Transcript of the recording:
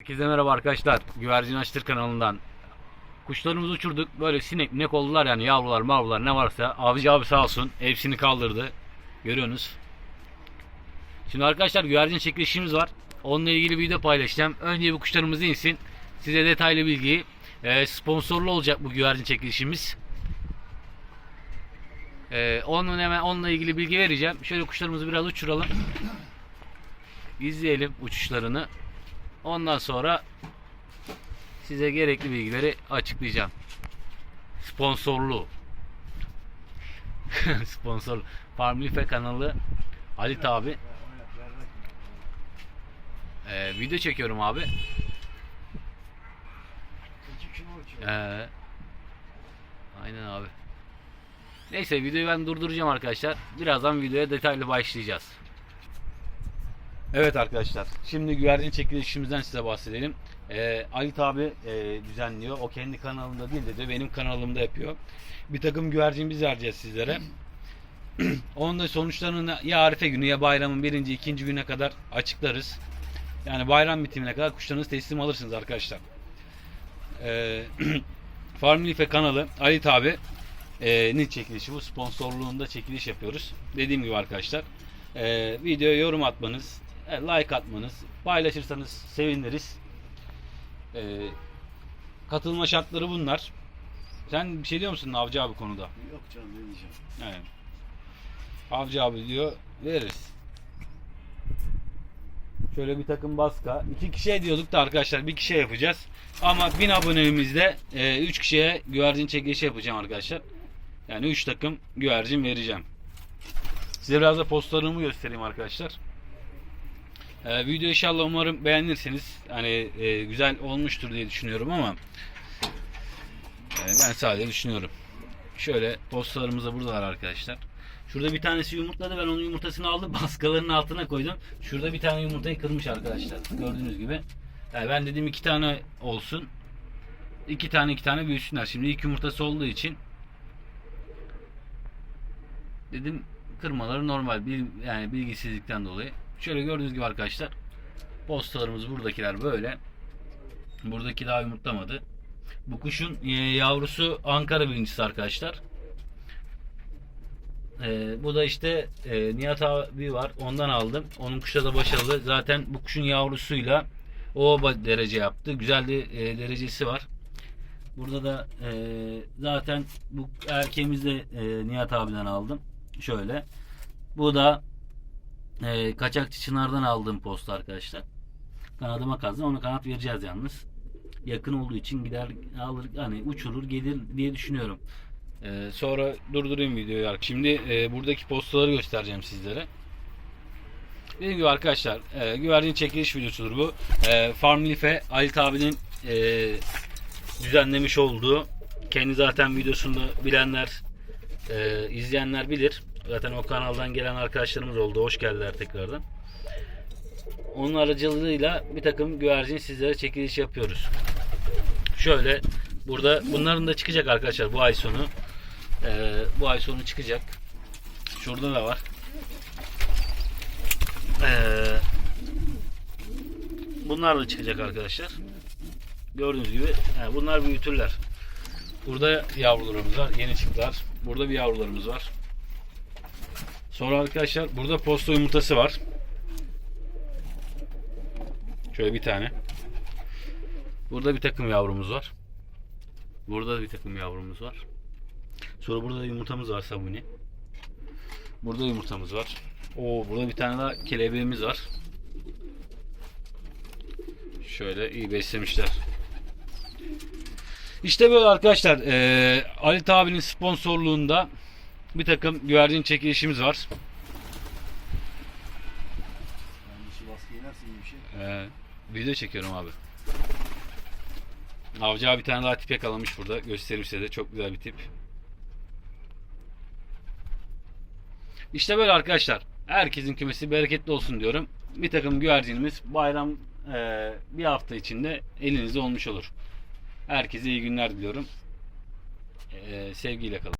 Herkese merhaba arkadaşlar. Güvercin Açtır kanalından. Kuşlarımızı uçurduk. Böyle sinek minek oldular yani yavrular mavrular ne varsa. Avcı abi sağ olsun hepsini kaldırdı. Görüyorsunuz. Şimdi arkadaşlar güvercin çekilişimiz var. Onunla ilgili video paylaşacağım. Önce bu kuşlarımız insin. Size detaylı bilgiyi. e, sponsorlu olacak bu güvercin çekilişimiz. E, onun hemen onunla ilgili bilgi vereceğim. Şöyle kuşlarımızı biraz uçuralım. İzleyelim uçuşlarını. Ondan sonra size gerekli bilgileri açıklayacağım. Sponsorlu. Sponsor. Farmlife kanalı Halit abi. Ee, video çekiyorum abi. Ee, aynen abi. Neyse videoyu ben durduracağım arkadaşlar. Birazdan videoya detaylı başlayacağız. Evet arkadaşlar. Şimdi güvercin çekilişimizden size bahsedelim. Ee, Ali abi e, düzenliyor. O kendi kanalında değil de, benim kanalımda yapıyor. Bir takım güvercin biz vereceğiz sizlere. Onun da sonuçlarını ya Arife günü ya bayramın birinci, ikinci güne kadar açıklarız. Yani bayram bitimine kadar kuşlarınızı teslim alırsınız arkadaşlar. Ee, Farmlife kanalı Ali abi e, ne çekilişi bu? Sponsorluğunda çekiliş yapıyoruz. Dediğim gibi arkadaşlar. E, videoya yorum atmanız, like atmanız, paylaşırsanız seviniriz. E, katılma şartları bunlar. Sen bir şey diyor musun Avcı abi konuda? Yok canım ne diyeceğim. Evet. Avcı abi diyor veririz. Şöyle bir takım baska. İki kişiye diyorduk da arkadaşlar bir kişiye yapacağız. Ama 1000 abonemizde 3 kişiye güvercin çekilişi yapacağım arkadaşlar. Yani 3 takım güvercin vereceğim. Size biraz da postlarımı göstereyim arkadaşlar. Ee, video inşallah umarım beğenirsiniz. Hani e, güzel olmuştur diye düşünüyorum ama e, ben sadece düşünüyorum. Şöyle postalarımız da buradalar arkadaşlar. Şurada bir tanesi yumurtladı. Ben onun yumurtasını aldım. Baskalarının altına koydum. Şurada bir tane yumurtayı kırmış arkadaşlar. Gördüğünüz gibi. Yani ben dedim iki tane olsun. İki tane iki tane büyüsünler. Şimdi ilk yumurtası olduğu için dedim kırmaları normal. Bir, yani bilgisizlikten dolayı. Şöyle gördüğünüz gibi arkadaşlar. Postalarımız buradakiler böyle. Buradaki daha yumurtlamadı. Bu kuşun e, yavrusu Ankara birincisi arkadaşlar. Ee, bu da işte e, Nihat abi var. Ondan aldım. Onun kuşta da başarılı. Zaten bu kuşun yavrusuyla o derece yaptı. Güzel de e, derecesi var. Burada da e, zaten bu erkeğimiz de e, Nihat abiden aldım. Şöyle. Bu da e, kaçakçı Çınar'dan aldığım posta arkadaşlar. Kanadıma kazdı. Ona kanat vereceğiz yalnız. Yakın olduğu için gider alır hani uçurur gelir diye düşünüyorum. Ee, sonra durdurayım videoyu. Şimdi e, buradaki postaları göstereceğim sizlere. Dediğim gibi arkadaşlar e, güvercin çekiliş videosudur bu. E, Farmlife Ali abinin e, düzenlemiş olduğu kendi zaten videosunu bilenler e, izleyenler bilir. Zaten o kanaldan gelen arkadaşlarımız oldu. Hoş geldiler tekrardan. Onun aracılığıyla bir takım güvercin sizlere çekiliş yapıyoruz. Şöyle burada bunların da çıkacak arkadaşlar bu ay sonu. Ee, bu ay sonu çıkacak. Şurada da var. Ee, bunlar da çıkacak arkadaşlar. Gördüğünüz gibi yani bunlar büyütürler. Burada yavrularımız var. Yeni çıktılar. Burada bir yavrularımız var. Sonra arkadaşlar burada posta yumurtası var. Şöyle bir tane. Burada bir takım yavrumuz var. Burada da bir takım yavrumuz var. Sonra burada da yumurtamız var sabuni. Burada yumurtamız var. Oo burada bir tane daha kelebeğimiz var. Şöyle iyi beslemişler. İşte böyle arkadaşlar. Eee Ali abinin sponsorluğunda bir takım güvercin çekilişimiz var. Bir şey. Ee, video çekiyorum abi. Avcı abi bir tane daha tip yakalamış burada. Göstereyim size de. Çok güzel bir tip. İşte böyle arkadaşlar. Herkesin kümesi bereketli olsun diyorum. Bir takım güvercinimiz bayram e, bir hafta içinde elinizde olmuş olur. Herkese iyi günler diliyorum. E, sevgiyle kalın.